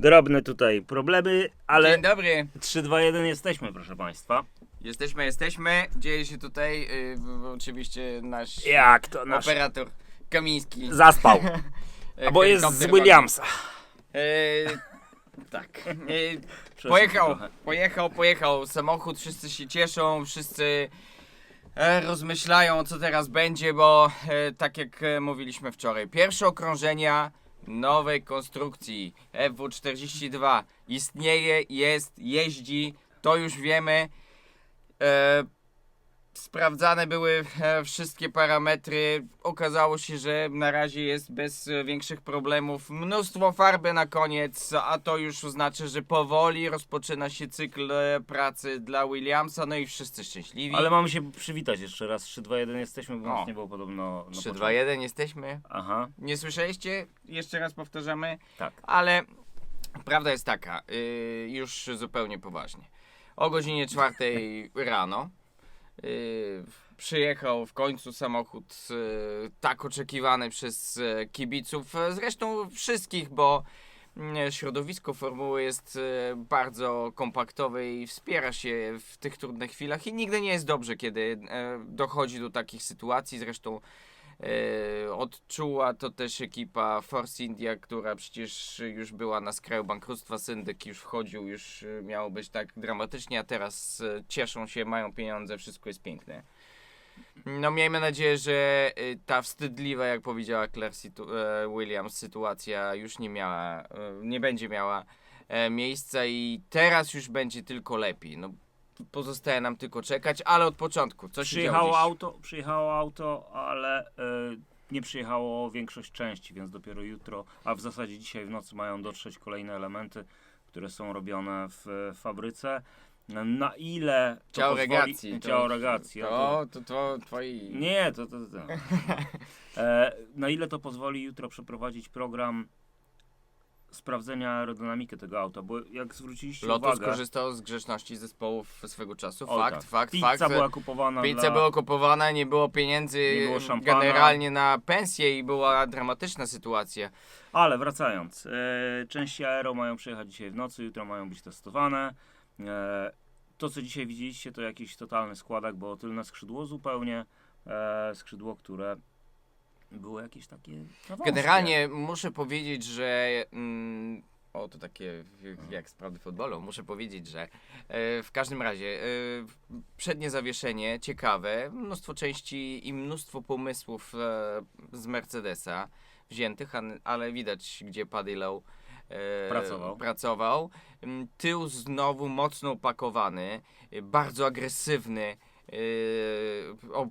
drobne tutaj problemy, ale Dzień dobry. 3, 2, 1 jesteśmy, proszę Państwa. Jesteśmy, jesteśmy. Dzieje się tutaj y, w- oczywiście nasz Jak to nasz operator Kamiński. zaspał, e, albo jest z helikopter Williamsa. E, tak. E, pojechał, trochę. pojechał, pojechał samochód, wszyscy się cieszą, wszyscy e, rozmyślają co teraz będzie, bo e, tak jak e, mówiliśmy wczoraj, pierwsze okrążenia nowej konstrukcji FW42 istnieje, jest, jeździ, to już wiemy. E, sprawdzane były e, wszystkie parametry. Okazało się, że na razie jest bez e, większych problemów. Mnóstwo farby na koniec, a to już znaczy, że powoli rozpoczyna się cykl e, pracy dla Williamsa, no i wszyscy szczęśliwi. Ale mamy się przywitać jeszcze raz. 3, 2, 1 jesteśmy, bo nas nie było podobno. na 3, początku. 2, 1 jesteśmy. Aha, Nie słyszeliście? Jeszcze raz powtarzamy. tak. Ale prawda jest taka, yy, już zupełnie poważnie. O godzinie czwartej rano przyjechał w końcu samochód yy, tak oczekiwany przez yy, kibiców, zresztą wszystkich, bo środowisko formuły jest bardzo kompaktowe i wspiera się w tych trudnych chwilach i nigdy nie jest dobrze, kiedy dochodzi do takich sytuacji, zresztą odczuła to też ekipa Force India, która przecież już była na skraju bankructwa. Syndyk już wchodził, już e, miało być tak dramatycznie, a teraz e, cieszą się, mają pieniądze, wszystko jest piękne. No miejmy nadzieję, że ta wstydliwa, jak powiedziała Claire sytu- e, Williams, sytuacja już nie miała, nie będzie miała e, miejsca i teraz już będzie tylko lepiej. No, pozostaje nam tylko czekać, ale od początku. Co się działo Przyjechało dziś? auto, przyjechało auto, ale e, nie przyjechało większość części, więc dopiero jutro, a w zasadzie dzisiaj w nocy mają dotrzeć kolejne elementy, które są robione w e, fabryce. Na ile to Ciało pozwoli... regacji. Ciało regacji. To, to, to twoi... Nie, to, to, to. E, na ile to pozwoli jutro przeprowadzić program sprawdzenia aerodynamiki tego auta, bo jak zwróciliście Lotus uwagę, korzystał z grzeczności zespołów swego czasu. o fakt, tak, fakt, pizza fakt. była kupowana Pizza dla... była kupowana, nie było pieniędzy Nie było szampana. generalnie na pensję i była dramatyczna sytuacja. Ale wracając, e, części aero mają przyjechać dzisiaj w nocy, jutro mają być testowane. E, to, co dzisiaj widzieliście, to jakiś totalny składak, bo tylne skrzydło zupełnie, e, skrzydło, które było jakieś takie wąskie. Generalnie muszę powiedzieć, że. Mm, o, to takie jak sprawy futbolu. Muszę powiedzieć, że e, w każdym razie e, przednie zawieszenie ciekawe, mnóstwo części i mnóstwo pomysłów e, z Mercedesa wziętych, ale widać, gdzie Paddy Lowe e, Pracował. pracował. Mm, Tył znowu mocno opakowany, e, bardzo agresywny. e, o,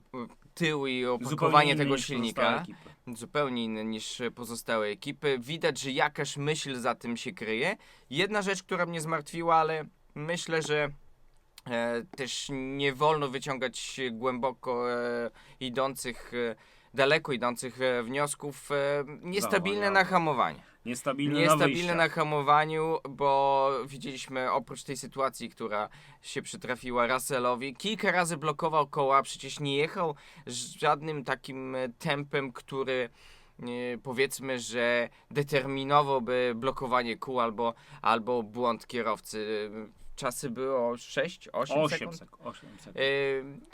tył i opakowanie tego silnika zupełnie inny niż pozostałe ekipy. Widać, że jakaś myśl za tym się kryje. Jedna rzecz, która mnie zmartwiła, ale myślę, że e, też nie wolno wyciągać głęboko e, idących, e, daleko idących e, wniosków. E, niestabilne Zachowania. na hamowaniu. Niestabilne, na na hamowaniu, bo widzieliśmy oprócz tej sytuacji, która się przytrafiła Russellowi, kilka razy blokował koła, przecież nie jechał żadnym takim tempem, który e, powiedzmy, że determinowałby blokowanie kół albo, albo błąd kierowcy. Czasy było 6, 8 8 sekund. sekund. 8 sekund.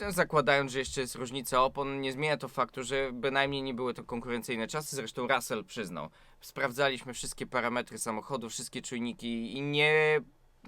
Yy, zakładając, że jeszcze jest różnica opon, nie zmienia to faktu, że bynajmniej nie były to konkurencyjne czasy. Zresztą Russell przyznał. Sprawdzaliśmy wszystkie parametry samochodu, wszystkie czujniki i nie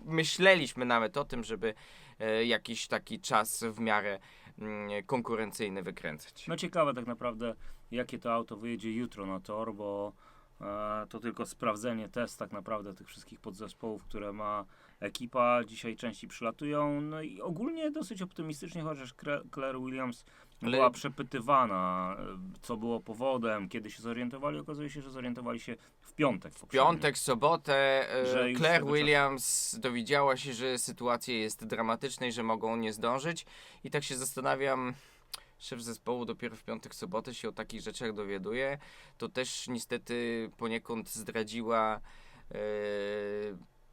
myśleliśmy nawet o tym, żeby e, jakiś taki czas w miarę mm, konkurencyjny wykręcać. No ciekawe tak naprawdę, jakie to auto wyjedzie jutro na tor, bo e, to tylko sprawdzenie, test tak naprawdę tych wszystkich podzespołów, które ma ekipa. Dzisiaj części przylatują, no i ogólnie dosyć optymistycznie, chociaż Claire Williams Ale- była przepytywana, e, co było powodem, kiedy się zorientowali. Okazuje się, że zorientowali się w piątek. W piątek, sobotę e, Że Claire czasu. Williams dowiedziała się, że sytuacja jest dramatyczna i że mogą nie zdążyć. I tak się zastanawiam, szef zespołu dopiero w piątek, sobotę się o takich rzeczach dowiaduje. To też niestety poniekąd zdradziła e,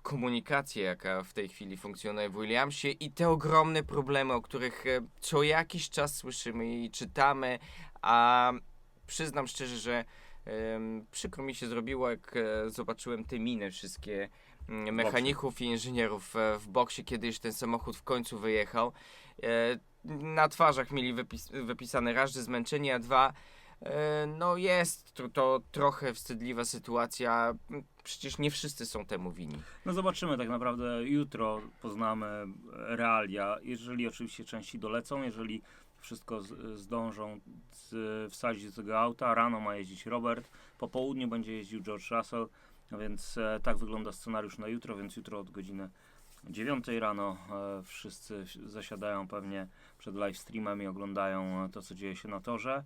komunikację, jaka w tej chwili funkcjonuje w Williamsie i te ogromne problemy, o których e, co jakiś czas słyszymy i czytamy, a przyznam szczerze, że Em, Przykro mi się zrobiło, jak e, zobaczyłem te miny wszystkie mm, mechaników i inżynierów e, w boksie, kiedy już ten samochód w końcu wyjechał. Na twarzach mieli wypis wypisane raz, że zmęczeni, a dwa, no jest to, to trochę wstydliwa sytuacja. Przecież nie wszyscy są temu winni. No zobaczymy tak naprawdę jutro poznamy realia, jeżeli oczywiście części dolecą, jeżeli wszystko z, zdążą z, wsadzić tego auta, rano ma jeździć Robert, po południu będzie jeździł George Russell, więc e, tak wygląda scenariusz na jutro, więc jutro od godziny 9 rano e, wszyscy zasiadają pewnie przed live streamem i oglądają e, to, co dzieje się na torze.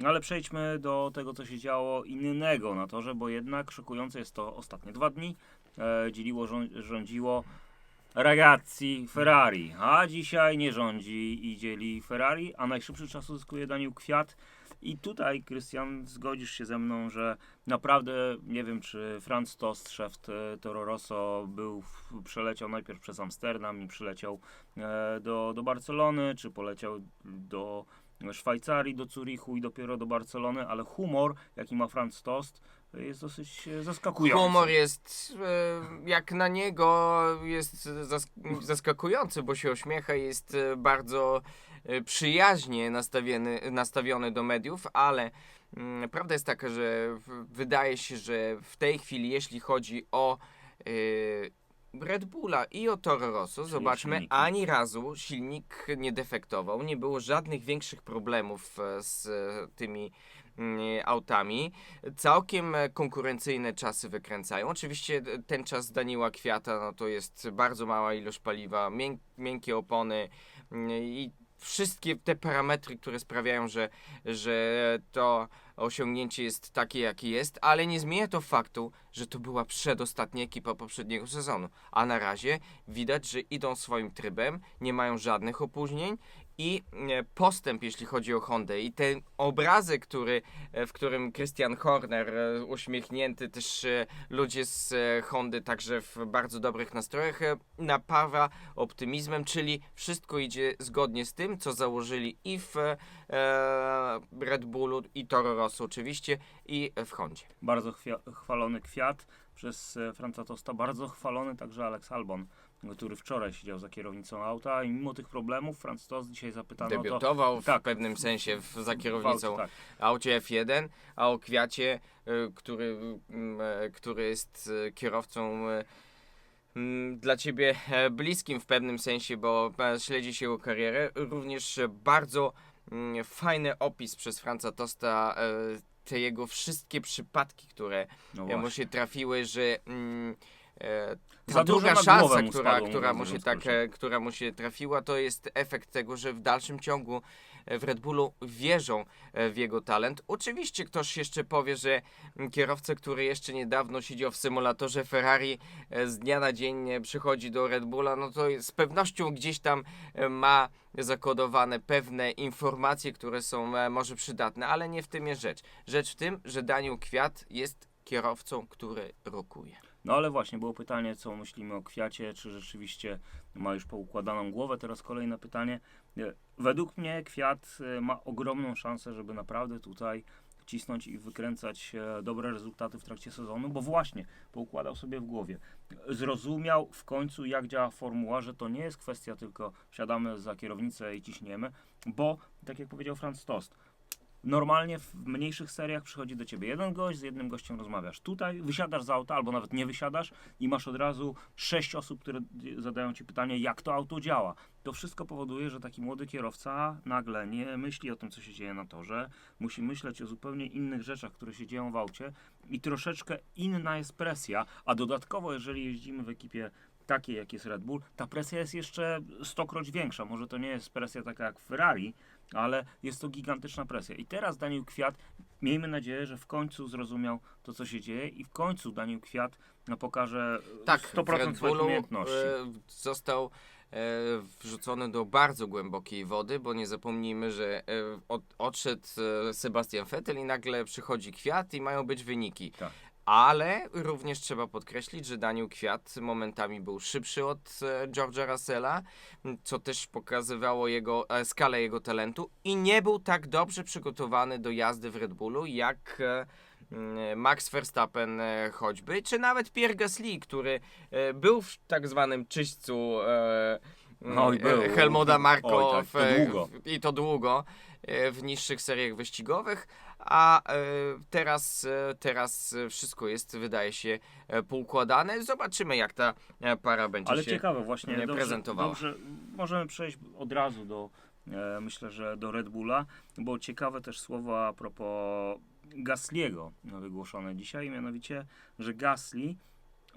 No ale przejdźmy do tego, co się działo innego na torze, bo jednak szokujące jest to ostatnie dwa dni. E, dzieliło, rząd, rządziło ragazzi Ferrari, a dzisiaj nie rządzi i dzieli Ferrari, a najszybszy czas uzyskuje Daniel Kwiat. I tutaj, Krystian, zgodzisz się ze mną, że naprawdę nie wiem, czy Franz Tost, szef e, Toro Rosso, był, przeleciał najpierw przez Amsterdam i przyleciał e, do, do Barcelony, czy poleciał do Szwajcarii, do Zurichu i dopiero do Barcelony, ale humor, jaki ma Franz Tost, jest dosyć e, zaskakujący. Humor jest, e, jak na niego, jest zask- zaskakujący, bo się uśmiecha, jest e, bardzo przyjaźnie nastawiony, nastawiony do mediów, ale mm, prawda jest taka, że wydaje się, że w tej chwili, jeśli chodzi o Red Bulla i o Toro Rosso, zobaczmy, silniki. ani razu silnik nie defektował, nie było żadnych większych problemów e, z e, tymi mm, autami. Całkiem konkurencyjne czasy wykręcają. Oczywiście e, ten czas Daniela Kwiata no to jest bardzo mała ilość paliwa, mięk, miękkie opony mm, i wszystkie te parametry, które sprawiają, że, że to osiągnięcie jest takie, jakie jest, ale nie zmienia to faktu, że to była przedostatnia ekipa poprzedniego sezonu. A na razie widać, że idą swoim trybem, nie mają żadnych opóźnień i e, postęp, jeśli chodzi o Hondę i ten obrazek, który, e, w którym Christian Horner, e, uśmiechnięty, też ludzie z Hondy także w bardzo dobrych nastrojach, napawa optymizmem, czyli wszystko idzie zgodnie z tym, co założyli i w e, Red Bullu, i Toro Rosso oczywiście, i w Hondzie. Bardzo chwalony Kwiat przez Franca Tosta, bardzo chwalony także Alex Albon, który wczoraj siedział za kierownicą auta i mimo tych problemów Franz Tost dzisiaj zapytano o to... Debiutował w tak, pewnym sensie w, za w kierownicą aucie, tak. aucie F1, a o Kwiacie, y, który, mm, e, który jest e, kierowcą e, mm, dla ciebie e, bliskim w pewnym sensie, bo e, śledzi się jego karierę. Również bardzo mm, fajny opis przez Franca Tosta te jego wszystkie przypadki, które No mu się trafiły, że ta Za dużo druga na szansa, mu która, spadło, która, mu mówiąc się w tak, skrócie. e, która mu się trafiła, to jest efekt tego, że w dalszym ciągu e, w Red Bullu wierzą e, w jego talent. Oczywiście ktoś jeszcze powie, że mm, kierowca, który jeszcze niedawno siedział w symulatorze Ferrari, e, z dnia na dzień e, przychodzi do Red Bulla, no to z pewnością gdzieś tam e, ma zakodowane pewne informacje, które są e, może przydatne, ale nie w tym jest rzecz. Rzecz w tym, że Daniel Kwiat jest kierowcą, który rokuje. No ale właśnie, było pytanie, co myślimy o Kwiacie, czy rzeczywiście ma już poukładaną głowę. Teraz kolejne pytanie. E, Według mnie Kwiat e, ma ogromną szansę, żeby naprawdę tutaj cisnąć i wykręcać e, dobre rezultaty w trakcie sezonu, bo właśnie poukładał sobie w głowie. Zrozumiał w końcu, jak działa formuła, że to nie jest kwestia tylko wsiadamy za kierownicę i ciśniemy, bo tak jak powiedział Franz Tost, Normalnie w mniejszych seriach przychodzi do ciebie jeden gość, z jednym gościem rozmawiasz. Tutaj wysiadasz z auta, albo nawet nie wysiadasz i masz od razu sześć osób, które zadają ci pytanie, jak to auto działa. To wszystko powoduje, że taki młody kierowca nagle nie myśli o tym, co się dzieje na torze, musi myśleć o zupełnie innych rzeczach, które się dzieją w aucie i troszeczkę inna jest presja, a dodatkowo, jeżeli jeździmy w ekipie takiej, jak jest Red Bull, ta presja jest jeszcze stokroć większa. Może to nie jest presja taka jak w Ferrari, ale jest to gigantyczna presja. I teraz Daniel Kwiat, miejmy nadzieję, że w końcu zrozumiał to, co się dzieje i w końcu Daniel Kwiat no, pokaże Tak, 100% w Red swoich umiejętności. e, został e, wrzucony do bardzo głębokiej wody, bo nie zapomnijmy, że e, od, odszedł e, Sebastian Vettel i nagle przychodzi Kwiat i mają być wyniki. Tak. Ale również trzeba podkreślić, że Daniel Kwiat momentami był szybszy od e, George'a Russella, co też pokazywało jego, e, skalę jego talentu i nie był tak dobrze przygotowany do jazdy w Red Bullu, jak e, mm, Max Verstappen choćby, czy nawet Pierre Gasly, który był w tak zwanym czyśćcu No i był. e, Helmuta Marko Oj, tak, w, to długo. w, i to długo e, w niższych seriach wyścigowych, a e, teraz, e, teraz e, wszystko jest, wydaje się, e, poukładane. Zobaczymy, jak ta e, para będzie Ale się... ciekawe właśnie, nie dobrze, prezentowała. dobrze, możemy przejść od razu do, e, myślę, że do Red Bulla, bo ciekawe też słowa a propos Gasliego wygłoszone dzisiaj, mianowicie, że Gasly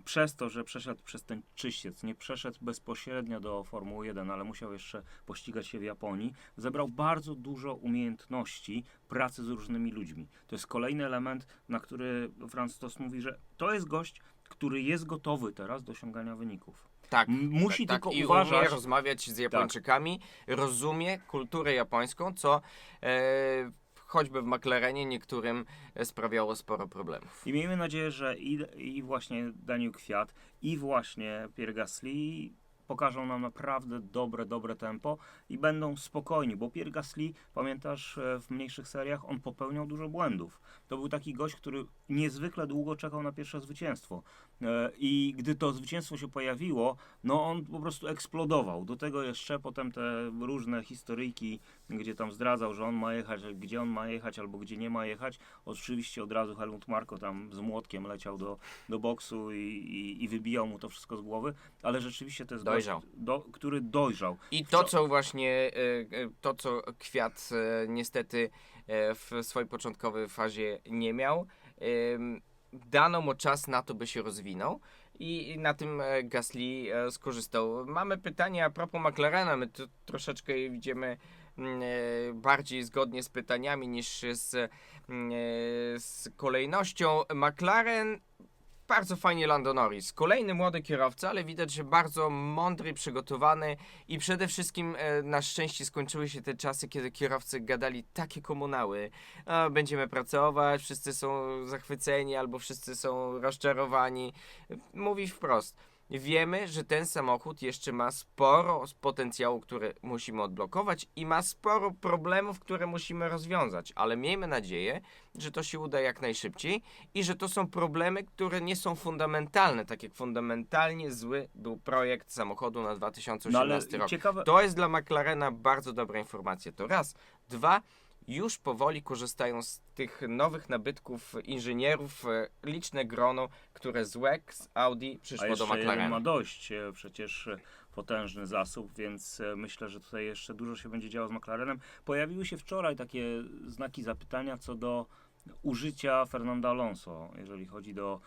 przez to, że przeszedł przez ten czyściec, nie przeszedł bezpośrednio do Formuły 1, ale musiał jeszcze pościgać się w Japonii, zebrał bardzo dużo umiejętności pracy z różnymi ludźmi. To jest kolejny element, na który Franz Tost mówi, że to jest gość, który jest gotowy teraz do osiągania wyników. Tak, Musi tak, tylko tak. I uważać. umie rozmawiać z Japończykami, rozumie kulturę japońską, co e, choćby w McLarenie niektórym e, sprawiało sporo problemów. I miejmy nadzieję, że i, i właśnie Daniel Kwiat, i właśnie Pierre Gasly pokażą nam naprawdę dobre, dobre tempo i będą spokojni, bo Pierre Gasly, pamiętasz, e, w mniejszych seriach on popełniał dużo błędów. To był taki gość, który niezwykle długo czekał na pierwsze zwycięstwo. E, I gdy to zwycięstwo się pojawiło, no on po prostu eksplodował. Do tego jeszcze potem te różne historyjki, gdzie tam zdradzał, że on ma jechać, gdzie on ma jechać albo gdzie nie ma jechać. Oczywiście od razu Helmut Marko tam z młotkiem leciał do, do boksu i, i, i wybijał mu to wszystko z głowy, ale rzeczywiście to jest Dojrzał. gość, do, który dojrzał. I to, co właśnie, e, e, to co Kwiat niestety w swojej początkowej fazie nie miał, dano mu czas na to, by się rozwinął. I na tym e, Gasly e, skorzystał. Mamy pytanie a propos McLarena. My tu troszeczkę idziemy mm, e, bardziej zgodnie z pytaniami niż z, mm, z kolejnością. McLaren bardzo fajnie Lando Norris. Kolejny młody kierowca, ale widać, że bardzo mądry, przygotowany i przede wszystkim e, na szczęście skończyły się te czasy, kiedy kierowcy gadali takie komunały. A, będziemy pracować, wszyscy są zachwyceni albo wszyscy są rozczarowani. Mówi wprost. Wiemy, że ten samochód jeszcze ma sporo potencjału, które musimy odblokować i ma sporo problemów, które musimy rozwiązać, ale miejmy nadzieję, że to się uda jak najszybciej i że to są problemy, które nie są fundamentalne, tak jak fundamentalnie zły był projekt samochodu na No 2018 ale rok. ciekawe, To jest dla McLarena bardzo dobra informacja. To raz. Dwa, już powoli korzystają z tych nowych nabytków inżynierów e, liczne grono, które z WEC, z Audi a przyszło do jeszcze jeden McLarena. ma dość e, przecież e, potężny zasób, więc myślę, że tutaj jeszcze dużo się będzie działo z McLarenem. Pojawiły się wczoraj takie znaki zapytania co do użycia Fernanda Alonso, jeżeli chodzi do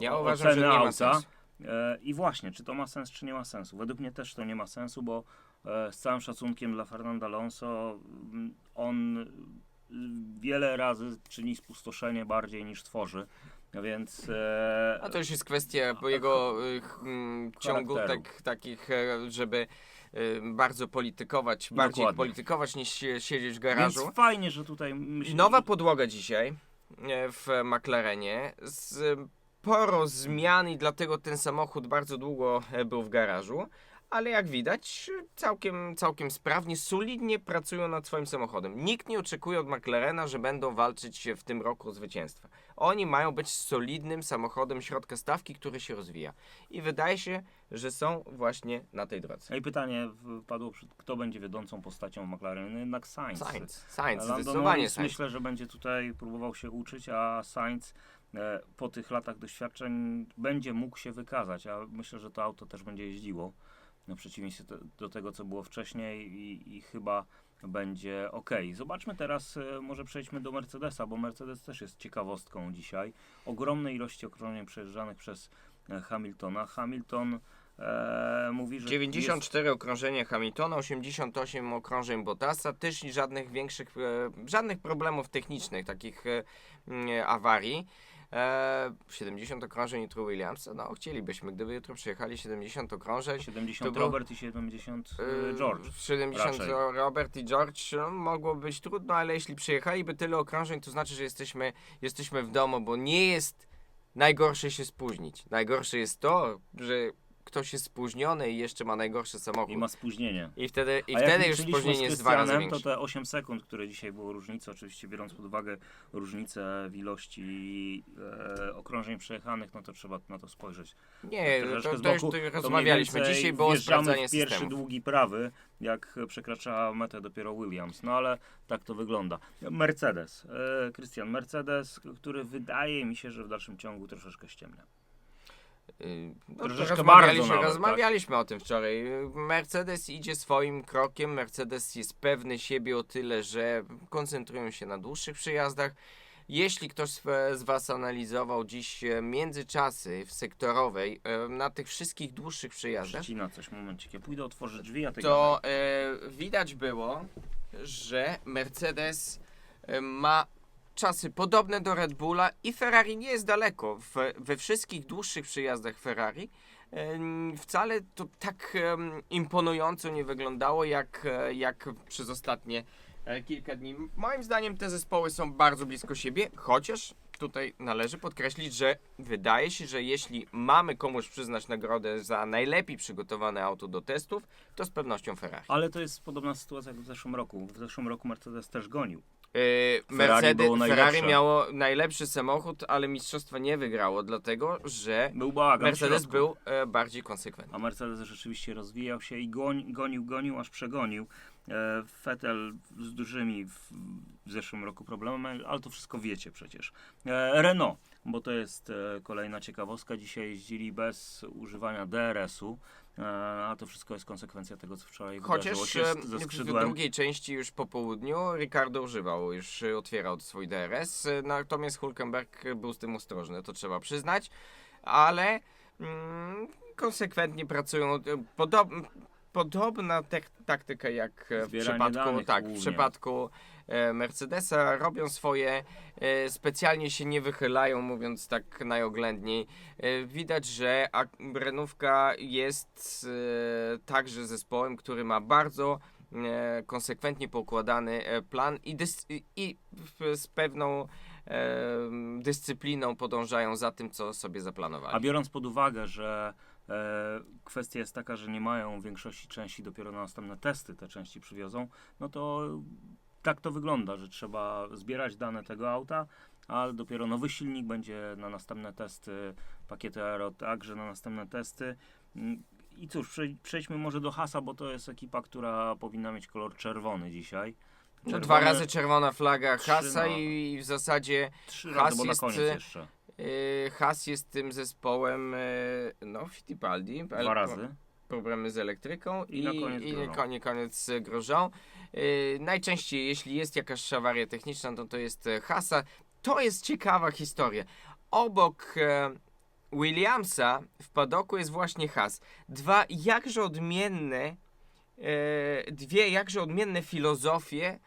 Ja o- uważam, że nie ma auta. sensu. E, I właśnie, czy to ma sens, czy nie ma sensu? Według mnie też to nie ma sensu, bo z całym szacunkiem dla Fernanda Alonso, mm, on wiele razy czyni spustoszenie bardziej niż tworzy, więc e, A to już jest kwestia jego ciągu Charakteru. tak, takich, e, żeby y, bardzo politykować, bardziej Dokładnie. politykować niż sie- siedzieć w garażu. Więc fajnie, że tutaj myślę, Nowa podłoga dzisiaj e, w McLarenie. Sporo zmian i dlatego ten samochód bardzo długo e, był w garażu. Ale jak widać, całkiem, całkiem sprawnie, solidnie pracują nad swoim samochodem. Nikt nie oczekuje od McLarena, że będą walczyć w tym roku o zwycięstwa. Oni mają być solidnym samochodem środka stawki, który się rozwija. I wydaje się, że są właśnie na tej drodze. I pytanie padło, kto będzie wiodącą postacią McLarenu? No jednak Sainz. Sainz, Sainz, zdecydowanie Sainz. myślę, że będzie tutaj próbował się uczyć, a Sainz e, po tych latach doświadczeń będzie mógł się wykazać, a myślę, że to auto też będzie jeździło na przeciwieństwie do, do tego, co było wcześniej i, i chyba będzie ok. Zobaczmy teraz, e, może przejdźmy do Mercedesa, bo Mercedes też jest ciekawostką dzisiaj. Ogromne ilości okrążeń przejeżdżanych przez e, Hamiltona. Hamilton e, mówi, że 94 okrążenia Hamiltona, 88 okrążeń Bottasa, też żadnych większych, e, żadnych problemów technicznych, takich awarii. E, 70 okrążeń jutro Williamsa, no chcielibyśmy, gdyby jutro przyjechali 70 okrążeń. jest 70 to był- Robert i 70 e, e, George. 70 raczej. Robert i George no, mogło być trudno, ale jeśli przyjechaliby tyle okrążeń, to znaczy, że jesteśmy, jesteśmy w domu, bo nie jest najgorsze się spóźnić. Najgorsze jest to, że ktoś jest spóźniony i jeszcze ma najgorszy samochód. I ma spóźnienie. I wtedy, i A wtedy już spóźnienie jest dwa razy większe. to te 8 sekund, które dzisiaj było różnicą, oczywiście biorąc pod uwagę różnicę w ilości e, okrążeń przejechanych, no to trzeba na to spojrzeć. Nie, troszeczkę to, z to już to rozmawialiśmy. Dzisiaj było sprawdzanie w pierwszy długi prawy, jak przekracza metę dopiero Williams. No ale tak to wygląda. Mercedes. E, Krystian, Mercedes, który wydaje mi się, że w dalszym ciągu troszeczkę ściemnia. Y, No, Troszeczkę rozmawialiśmy, nawet, tak. rozmawialiśmy o tym wczoraj. Mercedes idzie swoim krokiem. Mercedes jest pewny siebie o tyle, że koncentrują się na dłuższych przyjazdach. Jeśli ktoś z Was analizował dziś e, międzyczasy w sektorowej e, na tych wszystkich dłuższych przyjazdach, Przecina coś, momencik. Ja pójdę otworzyć drzwi, a ty to e, widać było, że Mercedes e, ma czasy podobne do Red Bulla i Ferrari nie jest daleko. W, we wszystkich dłuższych przyjazdach Ferrari wcale to tak imponująco nie wyglądało jak, e, jak przez ostatnie e, kilka dni. Moim zdaniem te zespoły są bardzo blisko siebie, chociaż tutaj należy podkreślić, że wydaje się, że jeśli mamy komuś przyznać nagrodę za najlepiej przygotowane auto do testów, to z pewnością Ferrari. Ale to jest podobna sytuacja jak w zeszłym roku. W zeszłym roku Mercedes też gonił. Ferrari Mercedes, było Ferrari najlepsze. miało najlepszy samochód, ale mistrzostwa nie wygrało, dlatego że Był Mercedes był e, bardziej konsekwentny. A Mercedes rzeczywiście rozwijał się i goń, gonił, gonił, aż przegonił. E, Vettel z dużymi w, w zeszłym roku problemami, ale to wszystko wiecie przecież. E, Renault, bo to jest e, kolejna ciekawostka. Dzisiaj jeździli bez używania DRS-u, a to wszystko jest konsekwencja tego, co wczoraj wydarzyło Chociaż się e, z, ze w skrzydłem. drugiej części już po południu Ricardo używał, już e, otwierał swój DRS, e, natomiast Hulkenberg był z tym ostrożny, to trzeba przyznać, ale mm, konsekwentnie pracują, e, podob, podobna taktyka jak w przypadku, tak, w przypadku e, Mercedesa, robią swoje, e, specjalnie się nie wychylają, mówiąc tak najoględniej. E, Widać, że Renówka jest także zespołem, który ma bardzo konsekwentnie poukładany e, plan i, i- z pewną dyscypliną podążają za tym, co sobie A zaplanowali. biorąc pod uwagę, że kwestia jest taka, że nie mają większości części dopiero na następne testy te części przywiozą, no to tak to wygląda, że trzeba zbierać dane tego auta, ale dopiero nowy silnik będzie na następne testy, pakiety aero także na następne testy. Mm, I cóż, przej- przejdźmy może do Hasa, bo to jest ekipa, która powinna mieć kolor czerwony dzisiaj. No, dwa razy czerwona flaga Hasa no. i w zasadzie Trzy razy, bo na koniec jeszcze. Yy, Haas jest tym zespołem, yy, no Fittipaldi. ale Dwa razy. Problemy z elektryką I na koniec i Grosjean. koniec, koniec. Yy, najczęściej, jeśli jest jakaś awaria techniczna, to to jest Hasa. To jest ciekawa historia. Obok e, Williamsa w padoku jest właśnie Haas. Dwa jakże odmienne, e, dwie jakże odmienne filozofie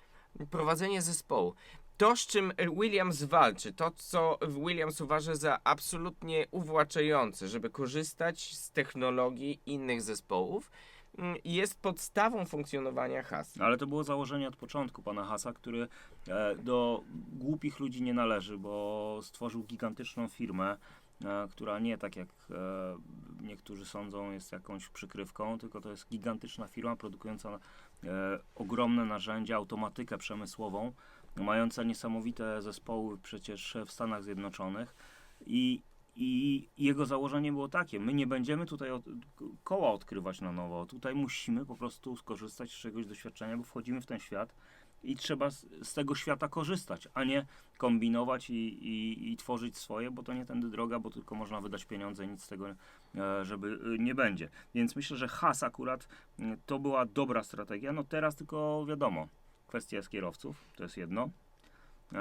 prowadzenia zespołu. To, z czym Williams walczy, to, co Williams uważa za absolutnie uwłaczające, żeby korzystać z technologii innych zespołów, mm, jest podstawą funkcjonowania Haas. Ale to było założenie od początku pana Hasa, który e, do głupich ludzi nie należy, bo stworzył gigantyczną firmę, e, która nie tak jak e, niektórzy sądzą jest jakąś przykrywką, tylko to jest gigantyczna firma produkująca ogromne narzędzia, automatykę przemysłową, mająca niesamowite zespoły przecież w Stanach Zjednoczonych i i jego założenie było takie: my nie będziemy tutaj od, koła odkrywać na nowo. Tutaj musimy po prostu skorzystać z czegoś doświadczenia, bo wchodzimy w ten świat i trzeba z, z tego świata korzystać, a nie kombinować i, i, i tworzyć swoje, bo to nie tędy droga, bo tylko można wydać pieniądze, nic z tego e, żeby e, nie będzie. Więc myślę, że has akurat m, to była dobra strategia. No teraz tylko wiadomo, kwestia jest kierowców, to jest jedno. E,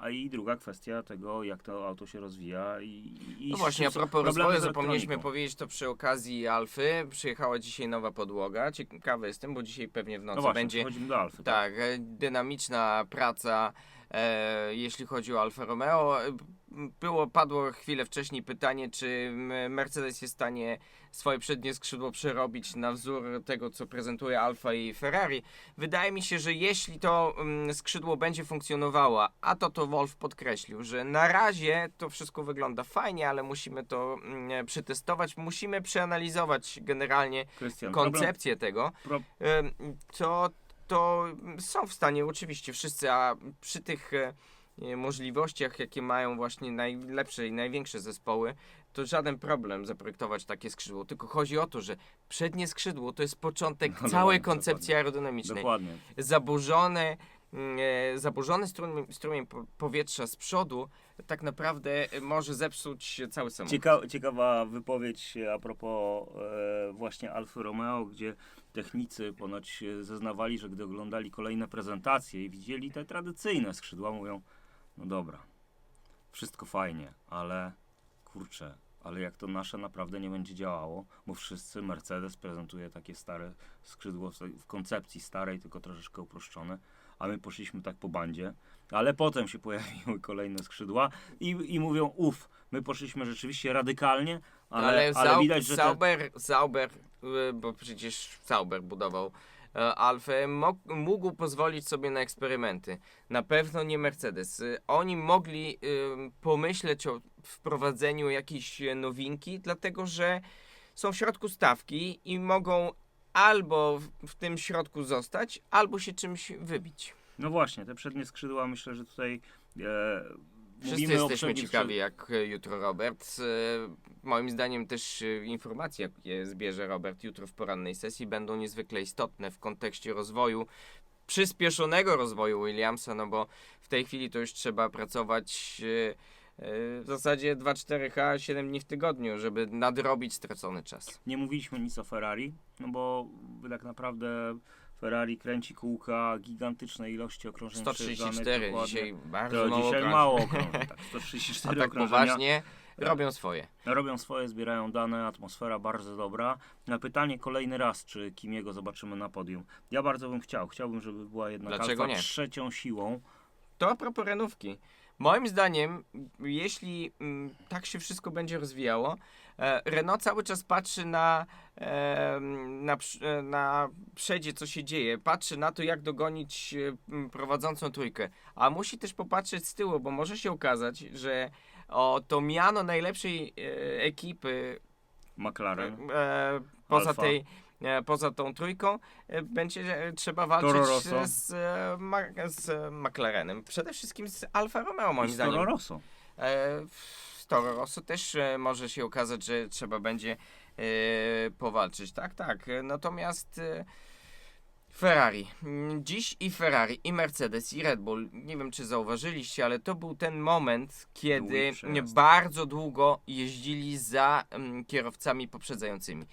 A i druga kwestia tego, jak to auto się rozwija i, i No właśnie, a propos rozwoju, zapomnieliśmy powiedzieć to przy okazji Alfy. Przyjechała dzisiaj nowa podłoga. Ciekawy jestem, bo dzisiaj pewnie w nocy No właśnie, będzie do Alfy. tak, e, dynamiczna praca jeśli chodzi o Alfa Romeo. E, Było, padło chwilę wcześniej pytanie, czy Mercedes jest w stanie swoje przednie skrzydło przerobić na wzór tego, co prezentuje Alfa i Ferrari. Wydaje mi się, że jeśli to mm, skrzydło będzie funkcjonowało, a to to Wolf podkreślił, że na razie to wszystko wygląda fajnie, ale musimy to mm, przetestować, musimy przeanalizować generalnie Krystian, koncepcję tego, Pro, to, to są w stanie oczywiście wszyscy, a przy tych e, możliwościach, jakie mają właśnie najlepsze i największe zespoły, to żaden problem zaprojektować takie skrzydło. Tylko chodzi o to, że przednie skrzydło to jest początek No, całej dokładnie, koncepcji aerodynamicznej. dokładnie. Zaburzone, mm, e, zaburzony strumień, strumień po- powietrza z przodu tak naprawdę e, może zepsuć cały samochód. Cieka, ciekawa wypowiedź a propos e, właśnie Alfy Romeo, gdzie technicy ponoć e, zeznawali, że gdy oglądali kolejne prezentacje i widzieli te tradycyjne skrzydła, mówią, no dobra, wszystko fajnie, ale kurczę, ale jak to nasze naprawdę nie będzie działało, bo wszyscy, Mercedes prezentuje takie stare skrzydło w, w koncepcji starej, tylko troszeczkę uproszczone, a my poszliśmy tak po bandzie, ale potem się pojawiły kolejne skrzydła i, i mówią, uff, my poszliśmy rzeczywiście radykalnie, ale, ale, Zau- widać, że te, Sauber, Sauber, y, bo przecież Sauber budował e, Alfę, mo- mógł pozwolić sobie na eksperymenty. Na pewno nie Mercedes. Y, Oni mogli pomyśleć o wprowadzeniu jakiejś e, nowinki, dlatego że są w środku stawki i mogą albo w tym środku zostać, albo się czymś wybić. No właśnie, te przednie skrzydła, myślę, że tutaj e, Wszyscy mówimy jesteśmy ciekawi, jak e, jutro Robert. E, Moim zdaniem też e, informacje, jakie zbierze Robert jutro w porannej sesji, będą niezwykle istotne w kontekście rozwoju, przyspieszonego rozwoju Williamsa, no bo w tej chwili to już trzeba pracować w zasadzie 2-4H 7 dni w tygodniu, żeby nadrobić stracony czas. Nie mówiliśmy nic o Ferrari, no bo tak naprawdę Ferrari kręci kółka gigantycznej ilości okrążeń 134 przejeżdżanych, dokładnie. dzisiaj bardzo To mało dzisiaj okrążeń. mało okrążeń, tak, A 134 tak okrążenia. poważnie robią swoje. Robią swoje, zbierają dane, atmosfera bardzo dobra. Na pytanie kolejny raz, czy Kimiego zobaczymy na podium. Ja bardzo bym chciał, chciałbym, żeby była jednak Dlaczego Alfa nie? trzecią siłą. To a propos renówki. Moim zdaniem, jeśli mm, tak się wszystko będzie rozwijało, Renault cały czas patrzy na, e, na, e, na przedzie, co się dzieje. Patrzy na to, jak dogonić e, prowadzącą trójkę. A musi też popatrzeć z tyłu, bo może się okazać, że o to miano najlepszej e, ekipy McLaren. e, poza Alfa. tej e, poza tą trójką e, będzie e, trzeba walczyć z, z, e, z e, McLarenem. Przede wszystkim z Alfa Romeo moim I z zdaniem. Toro Rosso. E, w Toro Rosso też e, może się okazać, że trzeba będzie e, powalczyć. Tak, tak. Natomiast e, Ferrari. Dziś i Ferrari, i Mercedes, i Red Bull. Nie wiem, czy zauważyliście, ale to był ten moment, kiedy bardzo długo jeździli za kierowcami poprzedzającymi.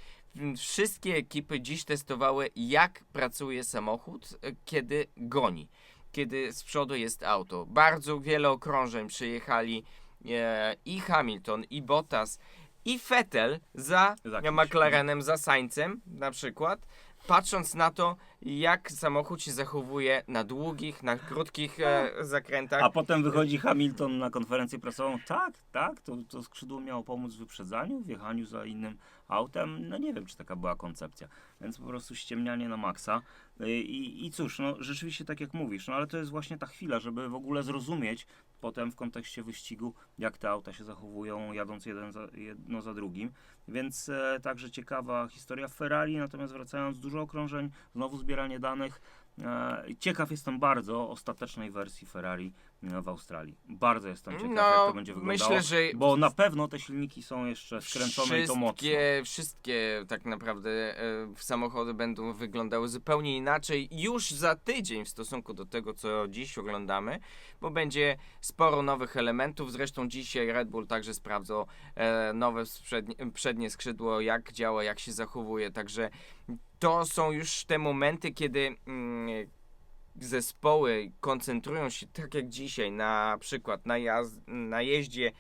Wszystkie ekipy dziś testowały, jak pracuje samochód, kiedy goni, kiedy z przodu jest auto. Bardzo wiele okrążeń przejechali e, i Hamilton, i Bottas, i Vettel za. McLarenem, za Sainzem na przykład, patrząc na to, jak samochód się zachowuje na długich, na krótkich e, zakrętach. A potem wychodzi Hamilton na konferencję prasową. Tak, tak, to, to skrzydło miało pomóc w wyprzedzaniu, w jechaniu za innym autem. No nie wiem, czy taka była koncepcja. Więc po prostu ściemnianie na maksa. Y, I, I cóż, no rzeczywiście tak jak mówisz, no ale to jest właśnie ta chwila, żeby w ogóle zrozumieć potem w kontekście wyścigu, jak te auta się zachowują, jadąc jeden za, jedno za drugim. Więc e, także ciekawa historia Ferrari, natomiast wracając, dużo okrążeń, znowu zbieranie danych. E, ciekaw jestem bardzo ostatecznej wersji Ferrari e, w Australii. Bardzo jestem ciekaw, jak to będzie wyglądało. No, myślę, że Bo na pewno te silniki są jeszcze skręcone i to mocno. Wszystkie, tak naprawdę e, samochody będą wyglądały zupełnie inaczej już za tydzień w stosunku do tego, co dziś oglądamy, bo będzie sporo nowych elementów. Zresztą dzisiaj Red Bull także sprawdzał e, nowe przednie, przednie skrzydło, jak działa, jak się zachowuje. Także to są już te momenty, kiedy mm, zespoły koncentrują się tak jak dzisiaj na przykład na, jaz- na jeździe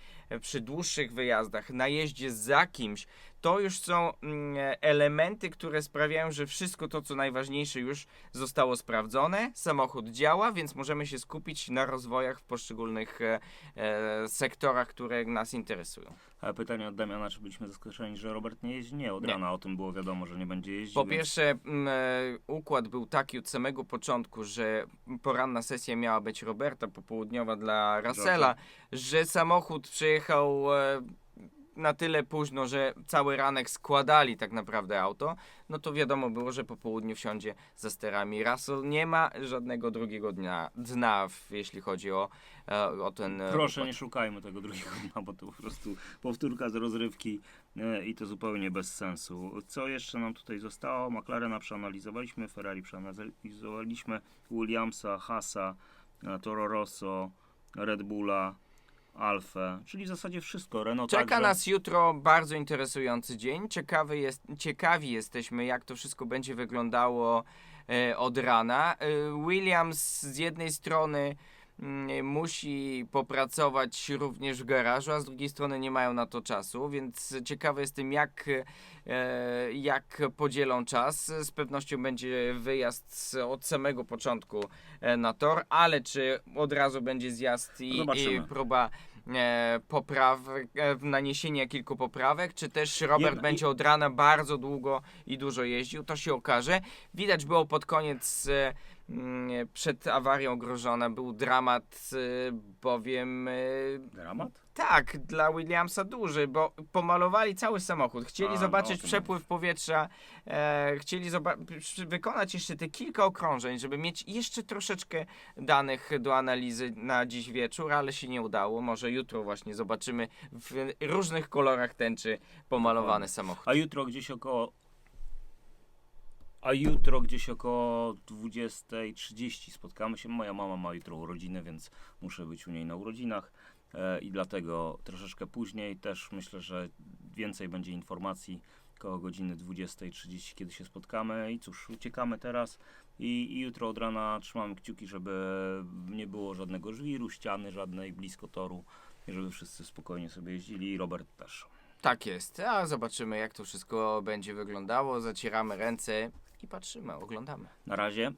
przy dłuższych wyjazdach, na jeździe za kimś, to już są mm, elementy, które sprawiają, że wszystko to, co najważniejsze, już zostało sprawdzone. Samochód działa, więc możemy się skupić na rozwojach w poszczególnych e, e, sektorach, które nas interesują. Ale pytanie od Damiana, czy byliśmy zaskoczeni, że Robert nie jeździ? Nie, od Nie. rana o tym było wiadomo, że nie będzie jeździł. Po więc- pierwsze, mm, e, układ był taki od samego początku, że poranna sesja miała być Roberta, popołudniowa dla Russella, że samochód przyjechał na tyle późno, że cały ranek składali tak naprawdę auto, no to wiadomo było, że po południu wsiądzie za sterami. Russell nie ma żadnego drugiego dnia, dna, jeśli chodzi o, e, o ten e, Proszę, nie szukajmy tego drugiego dnia, bo to po prostu powtórka z rozrywki e, i to zupełnie bez sensu. Co jeszcze nam tutaj zostało? McLarena przeanalizowaliśmy, Ferrari przeanalizowaliśmy, Williamsa, Hasa, Toro Rosso, Red Bulla, Alfę, czyli w zasadzie wszystko. Renault Czeka także. nas jutro bardzo interesujący dzień. Ciekawy jest, ciekawi jesteśmy, jak to wszystko będzie wyglądało e, od rana. E, Williams z jednej strony musi popracować również w garażu, a z drugiej strony nie mają na to czasu, więc ciekawy jestem, jak, e, jak podzielą czas. Z pewnością będzie wyjazd od samego początku e, na tor, ale czy od razu będzie zjazd i, i próba e, poprawek, e, naniesienia kilku poprawek, czy też Robert będzie od rana bardzo długo i dużo jeździł, to się okaże. Widać było pod koniec, mm, przed awarią grożona, był dramat, e, bowiem e, Dramat? tak, dla Williamsa duży, bo pomalowali cały samochód. Chcieli A, no, zobaczyć o tym przepływ powietrza, e, chcieli wykonać jeszcze te kilka okrążeń, żeby mieć jeszcze troszeczkę danych do analizy na dziś wieczór, ale się nie udało. Może jutro właśnie zobaczymy w różnych kolorach tęczy pomalowany samochód. A jutro gdzieś około. A jutro gdzieś około 20.30 spotkamy się. Moja mama ma jutro urodziny, więc muszę być u niej na urodzinach. E, I dlatego troszeczkę później też myślę, że więcej będzie informacji koło godziny 20.30, kiedy się spotkamy. I cóż, uciekamy teraz i, i jutro od rana trzymamy kciuki, żeby nie było żadnego żwiru, ściany żadnej blisko toru, i żeby wszyscy spokojnie sobie jeździli i Robert też. Tak jest, a zobaczymy jak to wszystko będzie wyglądało. Zacieramy ręce patrzymy, oglądamy. Na razie